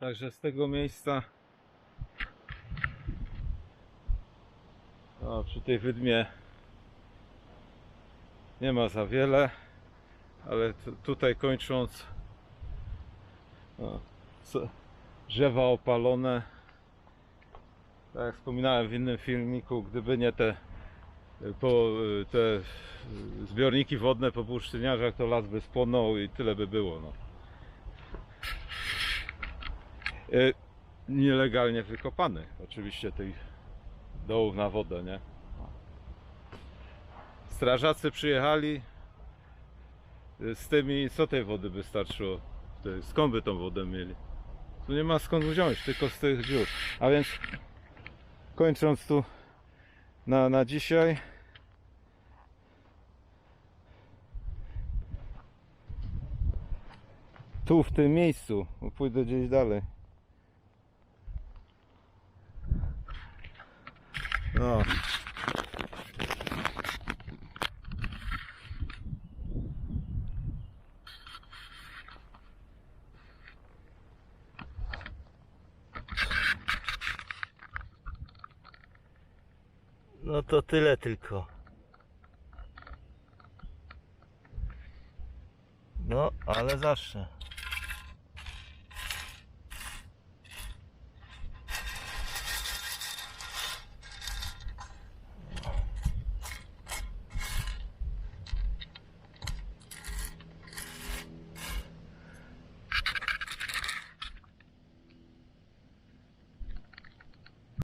Także z tego miejsca przy tej wydmie nie ma za wiele, ale tu- tutaj kończąc drzewa opalone tak jak wspominałem w innym filmiku, gdyby nie te, po, te zbiorniki wodne po bursztyniarzach, to las by spłonął i tyle by było. No. Nielegalnie wykopany, oczywiście tych dołów na wodę, nie? Strażacy przyjechali e, z tymi, co tej wody wystarczyło? Te- Skąd by tą wodę mieli? Tu nie ma skąd wziąć, tylko z tych dziur. A więc kończąc tu na, na dzisiaj. Tu w tym miejscu, pójdę gdzieś dalej. No. No to tyle tylko. No, ale zawsze.